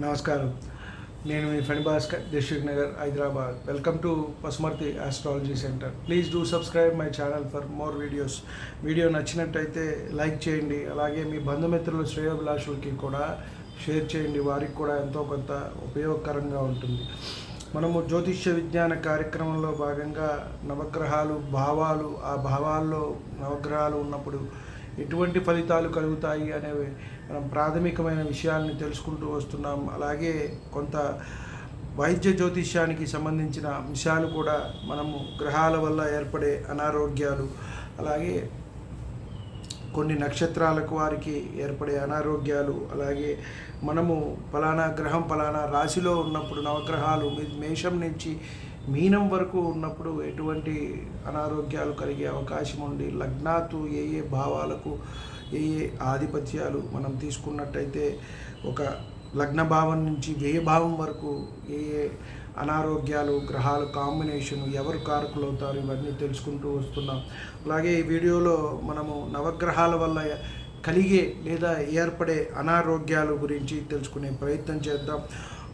నమస్కారం. నేను మీ Phani Bhaskar district Nagar Hyderabad. Welcome to Pasumarthi astrology centre please do subscribe my channel for more videos video నచ్చినట్టయితే like చేయండి. అలాగే మీ బంధుమిత్రులు శ్రేయోభిలాషులకి కూడా షేర్ చేయండి. వారికి కూడా ఎంతో కొంత ఉపయోగకరంగా ఉంటుంది. మనము జ్యోతిష్య విజ్ఞాన కార్యక్రమంలో భాగంగా నవగ్రహాలు భావాలు ఆ భావాల్లో నవగ్రహాలు ఉన్నప్పుడు ఎటువంటి ఫలితాలు కలుగుతాయి అనేవి మనం ప్రాథమికమైన విషయాల్ని తెలుసుకుంటూ వస్తున్నాం. అలాగే కొంత వైద్య జ్యోతిష్యానికి సంబంధించిన అంశాలు కూడా మనము గ్రహాల వల్ల ఏర్పడే అనారోగ్యాలు అలాగే కొన్ని నక్షత్రాలకు వారికి ఏర్పడే అనారోగ్యాలు అలాగే మనము ఫలానా గ్రహం ఫలానా రాశిలో ఉన్నప్పుడు నవగ్రహాలు మేషం నుంచి మీనం వరకు ఉన్నప్పుడు ఎటువంటి అనారోగ్యాలు కలిగే అవకాశం ఉంది లగ్నాతు ఏ ఏ భావాలకు ఏ ఏ ఆధిపత్యాలు మనం తీసుకున్నట్టయితే ఒక లగ్న భావం నుంచి వ్యయభావం వరకు ఏ ఏ అనారోగ్యాలు గ్రహాలు కాంబినేషన్ ఎవరు కారకులు అవుతారు ఇవన్నీ తెలుసుకుంటూ వస్తున్నాం. అలాగే ఈ వీడియోలో మనము నవగ్రహాల వల్ల కలిగే లేదా ఏర్పడే అనారోగ్యాల గురించి తెలుసుకునే ప్రయత్నం చేద్దాం.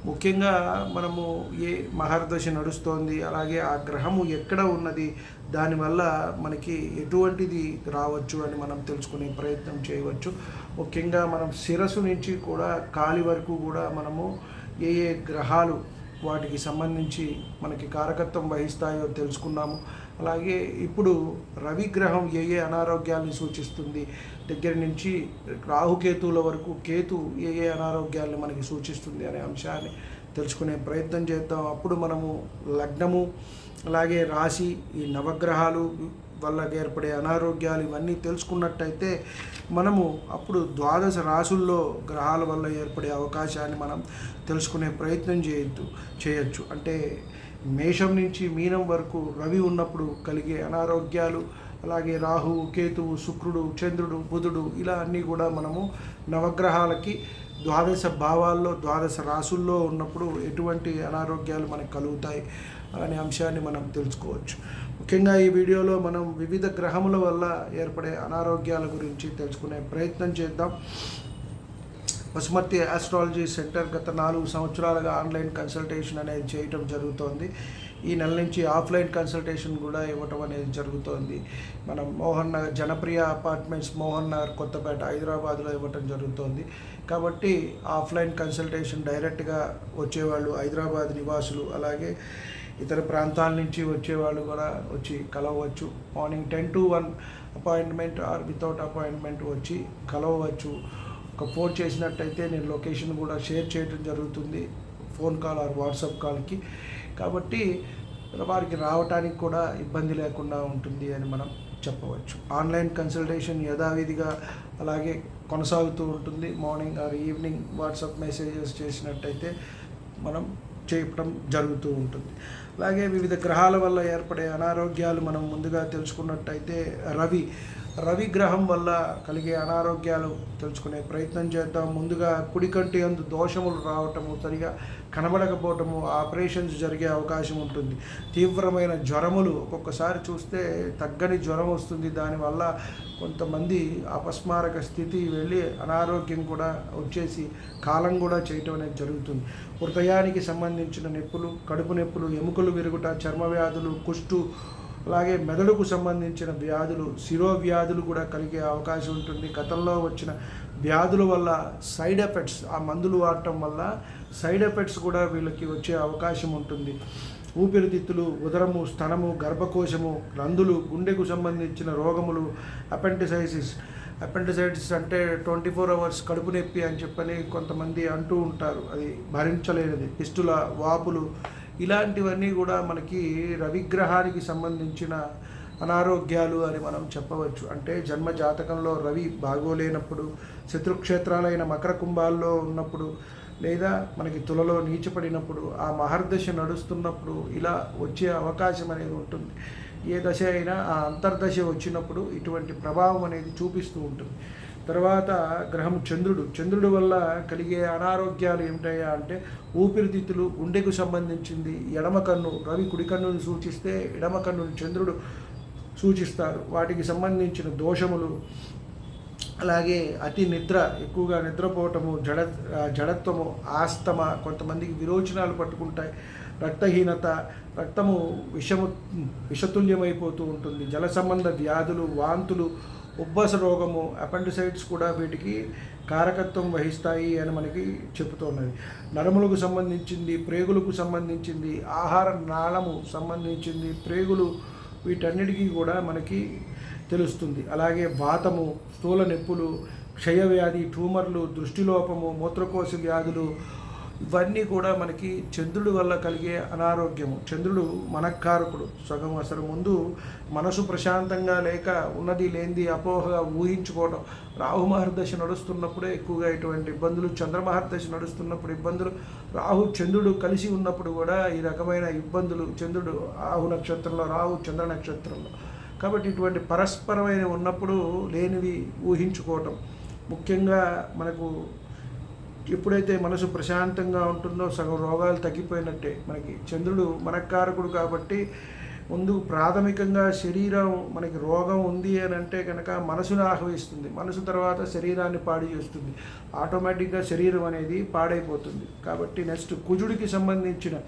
ముఖ్యంగా మనము ఏ మహర్దశ నడుస్తోంది అలాగే ఆ గ్రహము ఎక్కడ ఉన్నది దానివల్ల మనకి ఎటువంటిది రావచ్చు అని మనం తెలుసుకునే ప్రయత్నం చేయవచ్చు. ముఖ్యంగా మనం శిరస్సు నుంచి కూడా కాలి వరకు కూడా మనము ఏ ఏ గ్రహాలు వాటికి సంబంధించి మనకి కారకత్వం వహిస్తాయో తెలుసుకున్నాము. అలాగే ఇప్పుడు రవి గ్రహం ఏ ఏ అనారోగ్యాల్ని సూచిస్తుంది? దగ్గర నుంచి రాహుకేతువుల వరకు కేతు ఏ ఏ అనారోగ్యాల్ని మనకి సూచిస్తుంది అనే అంశాన్ని తెలుసుకునే ప్రయత్నం చేద్దాం. అప్పుడు మనము లగ్నము అలాగే రాశి ఈ నవగ్రహాలు వల్ల ఏర్పడే అనారోగ్యాలు ఇవన్నీ తెలుసుకున్నట్టయితే మనము అప్పుడు ద్వాదశ రాసుల్లో గ్రహాల వల్ల ఏర్పడే అవకాశాన్ని మనం తెలుసుకునే ప్రయత్నం చేయొద్దు చేయొచ్చు. అంటే మేషం నుంచి మీనం వరకు రవి ఉన్నప్పుడు కలిగే అనారోగ్యాలు అలాగే రాహువు కేతువు శుక్రుడు చంద్రుడు బుధుడు ఇలా అన్నీ కూడా మనము నవగ్రహాలకి ద్వాదశ భావాల్లో ద్వాదశ రాసుల్లో ఉన్నప్పుడు ఎటువంటి అనారోగ్యాలు మనకు కలుగుతాయి అనే అంశాన్ని మనం తెలుసుకోవచ్చు. ముఖ్యంగా ఈ వీడియోలో మనం వివిధ గ్రహముల వల్ల ఏర్పడే అనారోగ్యాల గురించి తెలుసుకునే ప్రయత్నం చేద్దాం. పశుమతి ఆస్ట్రాలజీ సెంటర్ గత నాలుగు సంవత్సరాలుగా ఆన్లైన్ కన్సల్టేషన్ అనేది చేయటం జరుగుతోంది. ఈ నెల నుంచి ఆఫ్లైన్ కన్సల్టేషన్ కూడా ఇవ్వటం అనేది జరుగుతోంది. మనం మోహన్ నగర్ జనప్రియ అపార్ట్మెంట్స్ మోహన్ నగర్ కొత్తపేట హైదరాబాద్లో ఇవ్వటం జరుగుతోంది. కాబట్టి ఆఫ్లైన్ కన్సల్టేషన్ డైరెక్ట్గా వచ్చేవాళ్ళు హైదరాబాద్ నివాసులు. అలాగే ఇతర ప్రాంతాల నుంచి వచ్చేవాళ్ళు కూడా వచ్చి కలవచ్చు morning ten to one appointment or without appointment వచ్చి కలవచ్చు ఒక ఫోన్ చేసినట్టయితే నేను లొకేషన్ కూడా షేర్ చేయడం జరుగుతుంది. ఫోన్ కాల్ ఆర్ వాట్సాప్ కాల్కి. కాబట్టి వారికి రావడానికి కూడా ఇబ్బంది లేకుండా ఉంటుంది అని మనం చెప్పవచ్చు. ఆన్లైన్ కన్సల్టేషన్ యథావిధిగా అలాగే కొనసాగుతూ ఉంటుంది. Morning or evening WhatsApp messages చేసినట్టయితే మనం చేయటం జరుగుతూ ఉంటుంది. అలాగే వివిధ గ్రహాల వల్ల ఏర్పడే అనారోగ్యాలు మనం ముందుగా తెలుసుకున్నట్టయితే రవి రవి గ్రహం వల్ల కలిగే అనారోగ్యాలు తెలుసుకునే ప్రయత్నం చేద్దాం. ముందుగా కుడికంటి అందు దోషములు రావటము సరిగా కనబడకపోవటము ఆపరేషన్స్ జరిగే అవకాశం ఉంటుంది. తీవ్రమైన జ్వరములు ఒక్కొక్కసారి చూస్తే తగ్గని జ్వరం వస్తుంది. దానివల్ల కొంతమంది అపస్మారక స్థితి వెళ్ళి అనారోగ్యం కూడా వచ్చేసి కాలం కూడా చేయటం అనేది జరుగుతుంది. హృదయానికి సంబంధించిన నొప్పులు కడుపు నొప్పులు ఎముకలు విరుగుట చర్మ వ్యాధులు కుష్టు అలాగే మెదడుకు సంబంధించిన వ్యాధులు శిరో వ్యాధులు కూడా కలిగే అవకాశం ఉంటుంది. గతంలో వచ్చిన వ్యాధుల వల్ల సైడ్ ఎఫెక్ట్స్ ఆ మందులు వాడటం వల్ల సైడ్ ఎఫెక్ట్స్ కూడా వీళ్ళకి వచ్చే అవకాశం ఉంటుంది. ఊపిరితిత్తులు ఉదరము స్తనము గర్భకోశము రందులు గుండెకు సంబంధించిన రోగములు అపెంటిసైసిస్ అపెండిసైటిస్ అంటే ట్వంటీ ఫోర్ అవర్స్ కడుపు నొప్పి అని చెప్పని కొంతమంది అంటూ ఉంటారు. అది భరించలేనిది. పిస్టుల వాపులు ఇలాంటివన్నీ కూడా మనకి రవిగ్రహానికి సంబంధించిన అనారోగ్యాలు అని మనం చెప్పవచ్చు. అంటే జన్మ జాతకంలో రవి బాగోలేనప్పుడు శత్రుక్షేత్రాలైన మకర కుంభాల్లో ఉన్నప్పుడు లేదా మనకి తులలో నీచపడినప్పుడు ఆ మహర్దశ నడుస్తున్నప్పుడు ఇలా వచ్చే అవకాశం అనేది ఉంటుంది. ఏ దశ అయినా ఆ అంతర్దశ వచ్చినప్పుడు ఇటువంటి ప్రభావం అనేది చూపిస్తూ ఉంటుంది. తర్వాత గ్రహం చంద్రుడు. చంద్రుడు వల్ల కలిగే అనారోగ్యాలు ఏమిటయ్యా అంటే ఊపిరితిత్తులు గుండెకు సంబంధించింది ఎడమ కన్ను రవి కుడి కన్నును సూచిస్తే ఎడమ కన్నుని చంద్రుడు సూచిస్తారు. వాటికి సంబంధించిన దోషములు అలాగే అతి నిద్ర ఎక్కువగా నిద్రపోవటము జడ జడత్వము ఆస్తమ కొంతమందికి విరోచనాలు పట్టుకుంటాయి. రక్తహీనత రక్తము విషము విషతుల్యమైపోతూ ఉంటుంది. జల సంబంధ వ్యాధులు వాంతులు ఉబ్బస రోగము అపెండిసైడ్స్ కూడా వీటికి కారకత్వం వహిస్తాయి అని మనకి చెబుతున్నది. నరములకు సంబంధించింది ప్రేగులకు సంబంధించింది ఆహార నాళము సంబంధించింది ప్రేగులు వీటన్నిటికీ కూడా మనకి తెలుస్తుంది. అలాగే వాతము స్థూల నొప్పులు క్షయవ్యాధి ట్యూమర్లు దృష్టిలోపము మూత్రకోశ వ్యాధులు ఇవన్నీ కూడా మనకి చంద్రుడి వల్ల కలిగే అనారోగ్యము. చంద్రుడు మనకారకుడు. సగం అసలు ముందు మనసు ప్రశాంతంగా లేక ఉన్నది లేనిది అపోహగా ఊహించుకోవడం రాహుమహర్దశ నడుస్తున్నప్పుడే ఎక్కువగా ఇటువంటి ఇబ్బందులు చంద్రమహర్దశ నడుస్తున్నప్పుడు ఇబ్బందులు రాహు చంద్రుడు కలిసి ఉన్నప్పుడు కూడా ఈ రకమైన ఇబ్బందులు చంద్రుడు రాహు నక్షత్రంలో రాహు చంద్ర నక్షత్రంలో. కాబట్టి ఇటువంటి పరస్పరమైన ఉన్నప్పుడు లేనివి ఊహించుకోవటం. ముఖ్యంగా మనకు ఎప్పుడైతే మనసు ప్రశాంతంగా ఉంటుందో సగం రోగాలు తగ్గిపోయినట్టే మనకి. చంద్రుడు మనకారకుడు కాబట్టి ముందు ప్రాథమికంగా శరీరం మనకి రోగం ఉంది అని అంటే కనుక మనసును ఆహ్వయిస్తుంది. మనసు తర్వాత శరీరాన్ని పాడు చేస్తుంది. ఆటోమేటిక్గా శరీరం అనేది పాడైపోతుంది. కాబట్టి నెక్స్ట్ కుజుడికి సంబంధించిన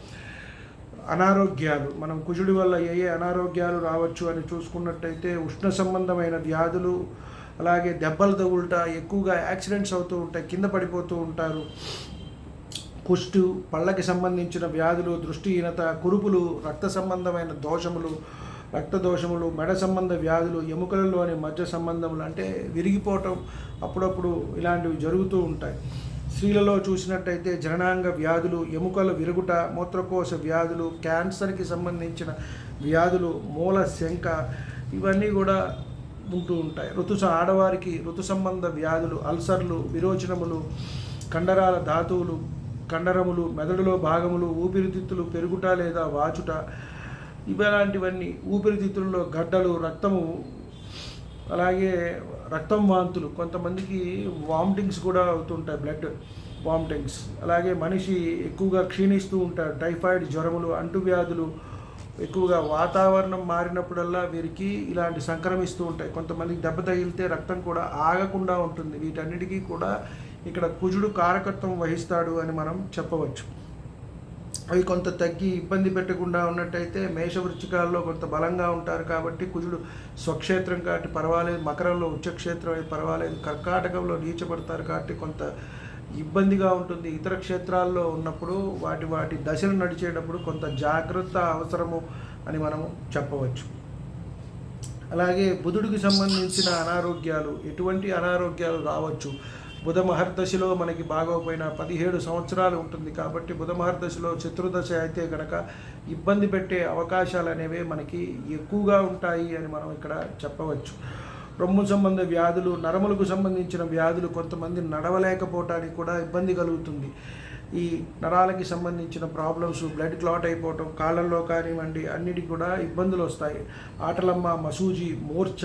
అనారోగ్యాలు. మనం కుజుడి వల్ల ఏ ఏ అనారోగ్యాలు రావచ్చు అని చూసుకున్నట్టయితే ఉష్ణ సంబంధమైన వ్యాధులు అలాగే దెబ్బలు తగులుట ఎక్కువగా యాక్సిడెంట్స్ అవుతూ ఉంటాయి కింద పడిపోతూ ఉంటారు. కుష్టు పళ్ళకి సంబంధించిన వ్యాధులు దృష్టిహీనత కురుపులు రక్త సంబంధమైన దోషములు రక్త దోషములు మెడ సంబంధ వ్యాధులు ఎముకలలోని మధ్య సంబంధములు అంటే విరిగిపోవటం అప్పుడప్పుడు ఇలాంటివి జరుగుతూ ఉంటాయి. స్త్రీలలో చూసినట్టయితే జననాంగ వ్యాధులు ఎముకల విరుగుట మూత్రకోశ వ్యాధులు క్యాన్సర్కి సంబంధించిన వ్యాధులు మూల శంక ఇవన్నీ కూడా ఉంటూ ఉంటాయి. ఋతు ఆడవారికి ఋతు సంబంధ వ్యాధులు అల్సర్లు విరోచనములు కండరాల ధాతువులు కండరములు మెదడులో భాగములు ఊపిరితిత్తులు పెరుగుట లేదా వాచుట ఇలాంటివన్నీ ఊపిరితిత్తుల్లో గడ్డలు రక్తము అలాగే రక్తం వాంతులు కొంతమందికి వామిటింగ్స్ కూడా అవుతుంటాయి బ్లడ్ వామిటింగ్స్. అలాగే మనిషి ఎక్కువగా క్షీణిస్తూ ఉంటాడు టైఫాయిడ్ జ్వరములు అంటువ్యాధులు ఎక్కువగా వాతావరణం మారినప్పుడల్లా వీరికి ఇలాంటి సంక్రమిస్తూ ఉంటాయి. కొంతమందికి దెబ్బ తగిలితే రక్తం కూడా ఆగకుండా ఉంటుంది. వీటన్నిటికీ కూడా ఇక్కడ కుజుడు కారకత్వం వహిస్తాడు అని మనం చెప్పవచ్చు. అవి కొంత తగ్గి ఇబ్బంది పెట్టకుండా ఉన్నట్టయితే మేషవృచ్చికాల్లో కొంత బలంగా ఉంటారు కాబట్టి కుజుడు స్వక్షేత్రం కాబట్టి పర్వాలేదు. మకరంలో ఉచ్చక్షేత్రం అయితే పర్వాలేదు. కర్కాటకంలో నీచపడతారు కాబట్టి కొంత ఇబ్బందిగా ఉంటుంది. ఇతర క్షేత్రాల్లో ఉన్నప్పుడు వాటి వాటి దశలు నడిచేటప్పుడు కొంత జాగ్రత్త అవసరము అని మనము చెప్పవచ్చు. అలాగే బుధుడికి సంబంధించిన అనారోగ్యాలు ఎటువంటి అనారోగ్యాలు రావచ్చు. బుధ మహర్దశలో మనకి బాగోపోయిన పదిహేడు సంవత్సరాలు ఉంటుంది కాబట్టి బుధ మహర్దశలో చతుర్దశ అయితే కనుక ఇబ్బంది పెట్టే అవకాశాలు అనేవి మనకి ఎక్కువగా ఉంటాయి అని మనం ఇక్కడ చెప్పవచ్చు. రొమ్ము సంబంధ వ్యాధులు నరములకు సంబంధించిన వ్యాధులు కొంతమంది నడవలేకపోవటానికి కూడా ఇబ్బంది కలుగుతుంది. ఈ నరాలకి సంబంధించిన ప్రాబ్లమ్స్ బ్లడ్ క్లాట్ అయిపోవటం కాళ్ళల్లో కానివ్వండి అన్నిటికి కూడా ఇబ్బందులు వస్తాయి. ఆటలమ్మ మసూజి మూర్ఛ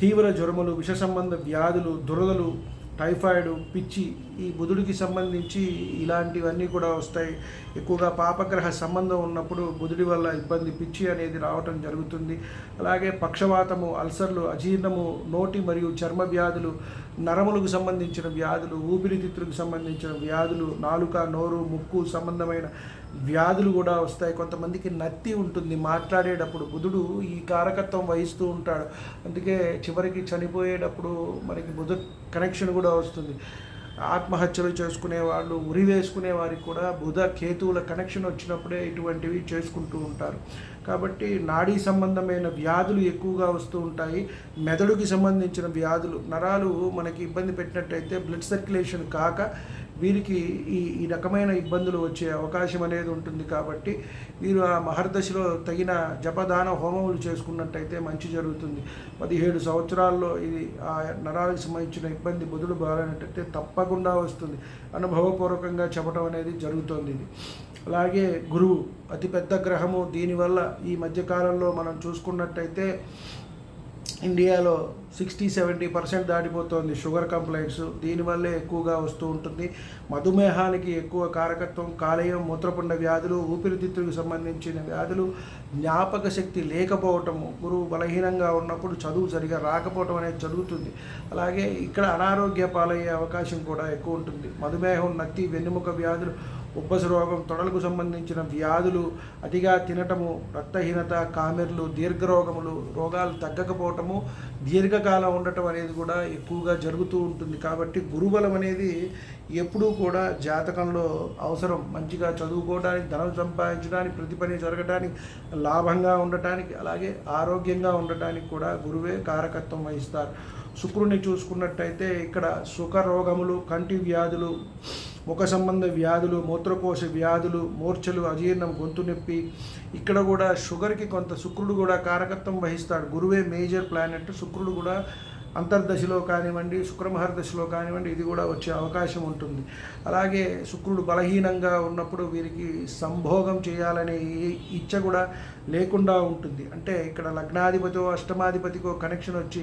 తీవ్ర జ్వరములు విష సంబంధ వ్యాధులు దురదలు టైఫాయిడ్ పిచ్చి ఈ బుధుడికి సంబంధించి ఇలాంటివన్నీ కూడా వస్తాయి. ఎక్కువగా పాపగ్రహ సంబంధం ఉన్నప్పుడు బుధుడి వల్ల ఇబ్బంది పిచ్చి అనేది రావటం జరుగుతుంది. అలాగే పక్షవాతము అల్సర్లు అజీర్ణము నోటి మరియు చర్మ వ్యాధులు నరములకు సంబంధించిన వ్యాధులు ఊపిరితిత్తులకు సంబంధించిన వ్యాధులు నాలుక నోరు ముక్కు సంబంధమైన వ్యాధులు కూడా వస్తాయి. కొంతమందికి నత్తి ఉంటుంది. మాట్లాడేటప్పుడు బుధుడు ఈ కారకత్వం వహిస్తూ ఉంటాడు. అందుకే చివరికి చనిపోయేటప్పుడు మనకి బుధ కనెక్షన్ కూడా వస్తుంది. ఆత్మహత్యలు చేసుకునే వాళ్ళు ఉరి వేసుకునే వారికి కూడా బుధ కేతువుల కనెక్షన్ వచ్చినప్పుడే ఇటువంటివి చేసుకుంటూ ఉంటారు. కాబట్టి నాడీ సంబంధమైన వ్యాధులు ఎక్కువగా వస్తూ ఉంటాయి. మెదడుకి సంబంధించిన వ్యాధులు నరాలు మనకి ఇబ్బంది పెట్టినట్టయితే బ్లడ్ సర్క్యులేషన్ కాక వీరికి ఈ ఈ రకమైన ఇబ్బందులు వచ్చే అవకాశం అనేది ఉంటుంది కాబట్టి వీరు ఆ మహర్దశలో తగిన జపదాన హోమములు చేసుకున్నట్టయితే మంచి జరుగుతుంది. పదిహేడు సంవత్సరాల్లో ఇది ఆ నరాలకు సంబంధించిన ఇబ్బంది బుధుడు బాగానట్టయితే తప్పకుండా వస్తుంది. అనుభవపూర్వకంగా చెప్పడం అనేది జరుగుతుంది ఇది. అలాగే గురువు అతిపెద్ద గ్రహము దీనివల్ల ఈ మధ్యకాలంలో మనం చూసుకున్నట్టయితే ఇండియాలో సిక్స్టీ సెవెంటీ పర్సెంట్ దాటిపోతుంది షుగర్ కంప్లైంట్స్. దీనివల్లే ఎక్కువగా వస్తూ ఉంటుంది. మధుమేహానికి ఎక్కువ కారకత్వం కాలేయం మూత్రపుండ వ్యాధులు ఊపిరితిత్తులకు సంబంధించిన వ్యాధులు జ్ఞాపక శక్తి లేకపోవటము గురువు బలహీనంగా ఉన్నప్పుడు చదువు సరిగా రాకపోవటం అనేది జరుగుతుంది. అలాగే ఇక్కడ అనారోగ్య పాలయ్యే అవకాశం కూడా ఎక్కువ ఉంటుంది. మధుమేహం నత్తి వెన్నుముక వ్యాధులు ఉబ్బస రోగం తొడలకు సంబంధించిన వ్యాధులు అతిగా తినటము రక్తహీనత కామెర్లు దీర్ఘరోగములు రోగాలు తగ్గకపోవటము దీర్ఘకాలం ఉండటం అనేది కూడా ఎక్కువగా జరుగుతూ ఉంటుంది. కాబట్టి గురుబలం అనేది ఎప్పుడూ కూడా జాతకంలో అవసరం. మంచిగా చదువుకోవడానికి ధనం సంపాదించడానికి ప్రతి పని జరగడానికి లాభంగా ఉండటానికి అలాగే ఆరోగ్యంగా ఉండటానికి కూడా గురువే కారకత్వం వహిస్తారు. శుక్రుని చూసుకున్నట్టయితే ఇక్కడ సుఖ రోగములు కంటి వ్యాధులు ముఖ సంబంధ వ్యాధులు మూత్రకోశ వ్యాధులు మూర్ఛలు అజీర్ణం గొంతు నొప్పి. ఇక్కడ కూడా షుగర్కి కొంత శుక్రుడు కూడా కారకత్వం వహిస్తాడు. గురువే మేజర్ ప్లానెట్. శుక్రుడు కూడా అంతర్దశలో కానివ్వండి శుక్రమహర్దశలో కానివ్వండి ఇది కూడా వచ్చే అవకాశం ఉంటుంది. అలాగే శుక్రుడు బలహీనంగా ఉన్నప్పుడు వీరికి సంభోగం చేయాలనే ఇచ్చ కూడా లేకుండా ఉంటుంది. అంటే ఇక్కడ లగ్నాధిపతితో అష్టమాధిపతికో కనెక్షన్ వచ్చి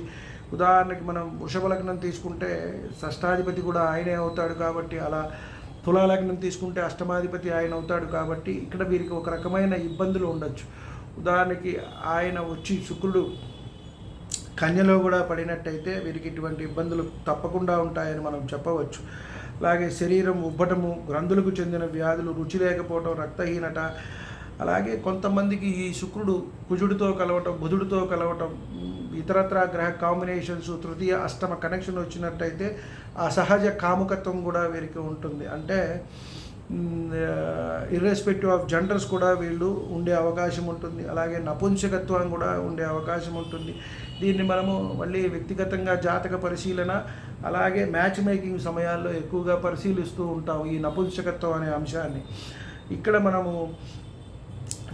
ఉదాహరణకి మనం వృషభ లగ్నం తీసుకుంటే షష్టాధిపతి కూడా ఆయనే అవుతాడు కాబట్టి అలా తులాలగ్నం తీసుకుంటే అష్టమాధిపతి ఆయన అవుతాడు కాబట్టి ఇక్కడ వీరికి ఒక రకమైన ఇబ్బందులు ఉండొచ్చు. ఉదాహరణకి ఆయన వచ్చి శుక్రుడు కన్యలో కూడా పడినట్టయితే వీరికి ఇటువంటి ఇబ్బందులు తప్పకుండా ఉంటాయని మనం చెప్పవచ్చు. అలాగే శరీరం ఉబ్బటము గ్రంథులకు చెందిన వ్యాధులు రుచి లేకపోవడం రక్తహీనత అలాగే కొంతమందికి ఈ శుక్రుడు కుజుడితో కలవటం బుధుడితో కలవటం ఇతరత్ర గ్రహ కాంబినేషన్స్ తృతీయ అష్టమ కనెక్షన్ వచ్చినట్టయితే ఆ సహజ కాముకత్వం కూడా వీరికి ఉంటుంది. అంటే ఇర్రెస్పెక్టివ్ ఆఫ్ జెండర్స్ కూడా వీళ్ళు ఉండే అవకాశం ఉంటుంది. అలాగే నపుంసకత్వం కూడా ఉండే అవకాశం ఉంటుంది. దీన్ని మనము మళ్ళీ వ్యక్తిగతంగా జాతక పరిశీలన అలాగే మ్యాచ్ మేకింగ్ సమయాల్లో ఎక్కువగా పరిశీలిస్తూ ఉంటాం ఈ నపుంసకత్వం అనే అంశాన్ని. ఇక్కడ మనము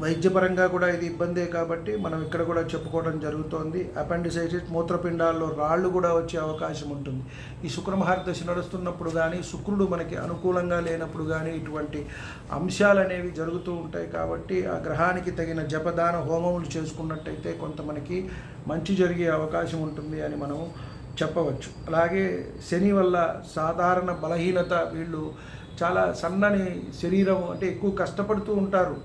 వైద్యపరంగా కూడా ఇది ఇబ్బందే కాబట్టి మనం ఇక్కడ కూడా చెప్పుకోవడం జరుగుతోంది. అపెండిసైటిస్ మూత్రపిండాల్లో రాళ్ళు కూడా వచ్చే అవకాశం ఉంటుంది. ఈ శుక్రమహారదశ నడుస్తున్నప్పుడు కానీ శుక్రుడు మనకి అనుకూలంగా లేనప్పుడు కానీ ఇటువంటి అంశాలు అనేవి జరుగుతూ ఉంటాయి కాబట్టి ఆ గ్రహానికి తగిన జపదాన హోమములు చేసుకున్నట్టయితే కొంత మనకి మంచి జరిగే అవకాశం ఉంటుంది అని మనం చెప్పవచ్చు. అలాగే శని వల్ల సాధారణ బలహీనత వీళ్ళు చాలా సన్నని శరీరం అంటే ఎక్కువ కష్టపడుతూ ఉంటారు.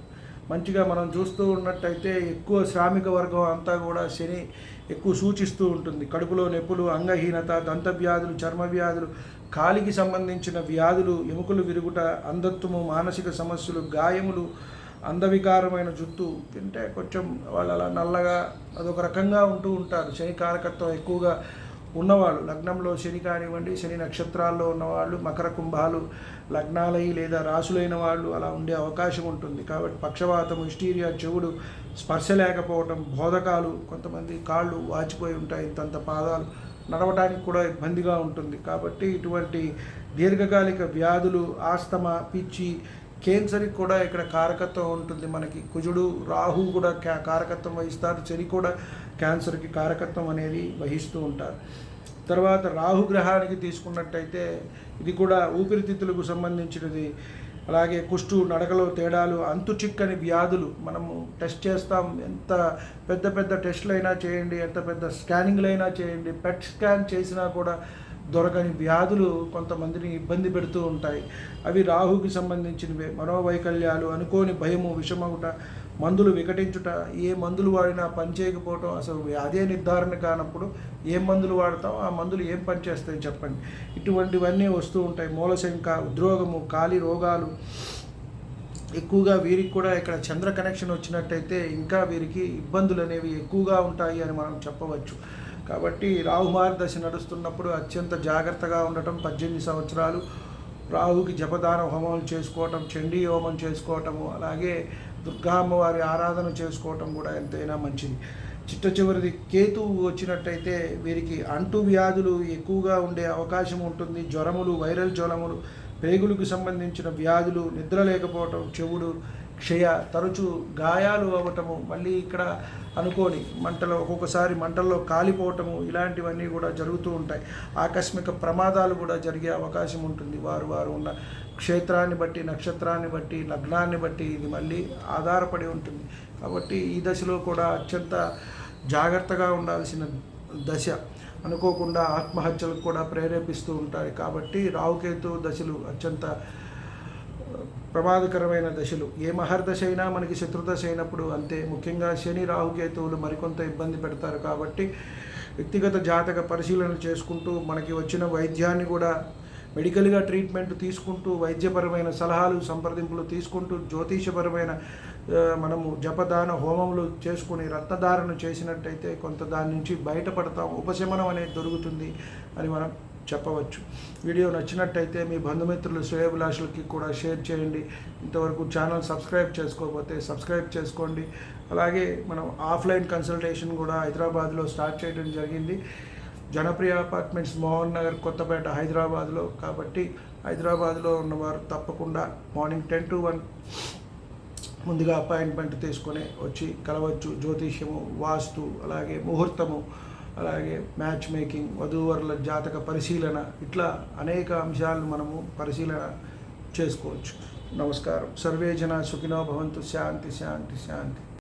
మంచిగా మనం చూస్తూ ఉన్నట్టయితే ఎక్కువ శ్రామిక వర్గం అంతా కూడా శని ఎక్కువ సూచిస్తూ ఉంటుంది. కడుపులో నొప్పులు అంగహీనత దంత వ్యాధులు చర్మ వ్యాధులు కాలికి సంబంధించిన వ్యాధులు ఎముకలు విరుగుట అంధత్వము మానసిక సమస్యలు గాయములు అందవికారమైన జుట్టు తింటే కొంచెం వాళ్ళు అలా నల్లగా అదొక రకంగా ఉంటూ ఉంటారు. శని కారకత్వం ఎక్కువగా ఉన్నవాళ్ళు లగ్నంలో శని కానివ్వండి శని నక్షత్రాల్లో ఉన్నవాళ్ళు మకర కుంభాలు లగ్నాలై లేదా రాసులైన వాళ్ళు అలా ఉండే అవకాశం ఉంటుంది. కాబట్టి పక్షవాతం హిస్టీరియా చెవుడు స్పర్శ లేకపోవడం బోధకాలు కొంతమంది కాళ్ళు వాచిపోయి ఉంటాయి ఇంతంత పాదాలు నడవడానికి కూడా ఇబ్బందిగా ఉంటుంది. కాబట్టి ఇటువంటి దీర్ఘకాలిక వ్యాధులు ఆస్తమా పిచ్చి కేన్సర్కి కూడా ఇక్కడ కారకత్వం ఉంటుంది మనకి. కుజుడు రాహు కూడా కారకత్వం వహిస్తారు. చని కూడా క్యాన్సర్కి కారకత్వం అనేది వహిస్తూ ఉంటారు. తర్వాత రాహుగ్రహానికి తీసుకున్నట్టయితే ఇది కూడా ఊపిరితిత్తులకు సంబంధించినది. అలాగే కుష్టు నడకలో తేడాలు అంతు చిక్కని వ్యాధులు మనము టెస్ట్ చేస్తాం. ఎంత పెద్ద పెద్ద టెస్టులైనా అయినా చేయండి ఎంత పెద్ద స్కానింగ్లు అయినా చేయండి పెట్ స్కాన్ చేసినా కూడా దొరకని వ్యాధులు కొంతమందిని ఇబ్బంది పెడుతూ ఉంటాయి. అవి రాహుకి సంబంధించినవే. మనోవైకల్యాలు అనుకోని భయము విషమవుట మందులు వికటించుట ఏ మందులు వాడినా పనిచేయకపోవటం అసలు అదే నిర్ధారణ కానప్పుడు ఏ మందులు వాడతాం ఆ మందులు ఏం పనిచేస్తాయి చెప్పండి. ఇటువంటివన్నీ వస్తూ ఉంటాయి. మూలశంక ఉద్రోగము కాలి రోగాలు. ఎక్కువగా వీరికి కూడా ఇక్కడ చంద్ర కనెక్షన్ వచ్చినట్టయితే ఇంకా వీరికి ఇబ్బందులు అనేవి ఎక్కువగా ఉంటాయి అని మనం చెప్పవచ్చు. కాబట్టి రాహుమార్ దశ నడుస్తున్నప్పుడు అత్యంత జాగ్రత్తగా ఉండటం పద్దెనిమిది సంవత్సరాలు రాహుకి జపదాన హోమాలు చేసుకోవటం చండీ హోమం చేసుకోవటము అలాగే దుర్గా అమ్మవారి ఆరాధన చేసుకోవటం కూడా ఎంతైనా మంచిది. చిట్ట చివరిది కేతువు వచ్చినట్టయితే వీరికి అంటు వ్యాధులు ఎక్కువగా ఉండే అవకాశం ఉంటుంది. జ్వరములు వైరల్ జ్వరములు పేగులకు సంబంధించిన వ్యాధులు నిద్ర లేకపోవటం చెవుడు క్షయ తరచు గాయాలు అవ్వటము మళ్ళీ ఇక్కడ అనుకోని మంటలో ఒక్కొక్కసారి మంటల్లో కాలిపోవటము ఇలాంటివన్నీ కూడా జరుగుతూ ఉంటాయి. ఆకస్మిక ప్రమాదాలు కూడా జరిగే అవకాశం ఉంటుంది. వారు వారు ఉన్న క్షేత్రాన్ని బట్టి నక్షత్రాన్ని బట్టి లగ్నాన్ని బట్టి ఇది మళ్ళీ ఆధారపడి ఉంటుంది. కాబట్టి ఈ దశలో కూడా అత్యంత జాగ్రత్తగా ఉండాల్సిన దశ. అనుకోకుండా ఆత్మహత్యలకు కూడా ప్రేరేపిస్తూ ఉంటాయి కాబట్టి రావుకేతు దశలు అత్యంత ప్రమాదకరమైన దశలు. ఏ మహర్దశ అయినా మనకి శత్రుదశ అయినప్పుడు అంతే. ముఖ్యంగా శని రాహుకేతువులు మరికొంత ఇబ్బంది పెడతారు కాబట్టి వ్యక్తిగత జాతక పరిశీలన చేసుకుంటూ మనకి వచ్చిన వైద్యాన్ని కూడా మెడికల్గా ట్రీట్మెంట్ తీసుకుంటూ వైద్యపరమైన సలహాలు సంప్రదింపులు తీసుకుంటూ జ్యోతిషపరమైన మనము జపదాన హోమములు చేసుకుని రత్నధారణ చేసినట్టయితే కొంత దాని నుంచి బయటపడతాం. ఉపశమనం అనేది దొరుకుతుంది అని మనం చెప్పవచ్చు. వీడియో నచ్చినట్టయితే మీ బంధుమిత్రులు శ్రేయభిలాషులకి కూడా షేర్ చేయండి. ఇంతవరకు ఛానల్ సబ్స్క్రైబ్ చేసుకోకపోతే సబ్స్క్రైబ్ చేసుకోండి. అలాగే మనం ఆఫ్లైన్ కన్సల్టేషన్ కూడా హైదరాబాద్లో స్టార్ట్ చేయడం జరిగింది. జనప్రియ అపార్ట్మెంట్స్ మోహన్ నగర్ కొత్తపేట హైదరాబాద్లో. కాబట్టి హైదరాబాద్లో ఉన్నవారు తప్పకుండా మార్నింగ్ టెన్ టు వన్ ముందుగా అపాయింట్మెంట్ తీసుకొని వచ్చి కలవచ్చు. జ్యోతిష్యము వాస్తు అలాగే ముహూర్తము అలాగే మ్యాచ్ మేకింగ్ వధూవరుల జాతక పరిశీలన ఇట్లా అనేక అంశాలను మనము పరిశీలన చేసుకోవచ్చు. నమస్కారం. సర్వే జన సుఖినో భవంతు. శాంతి శాంతి శాంతి.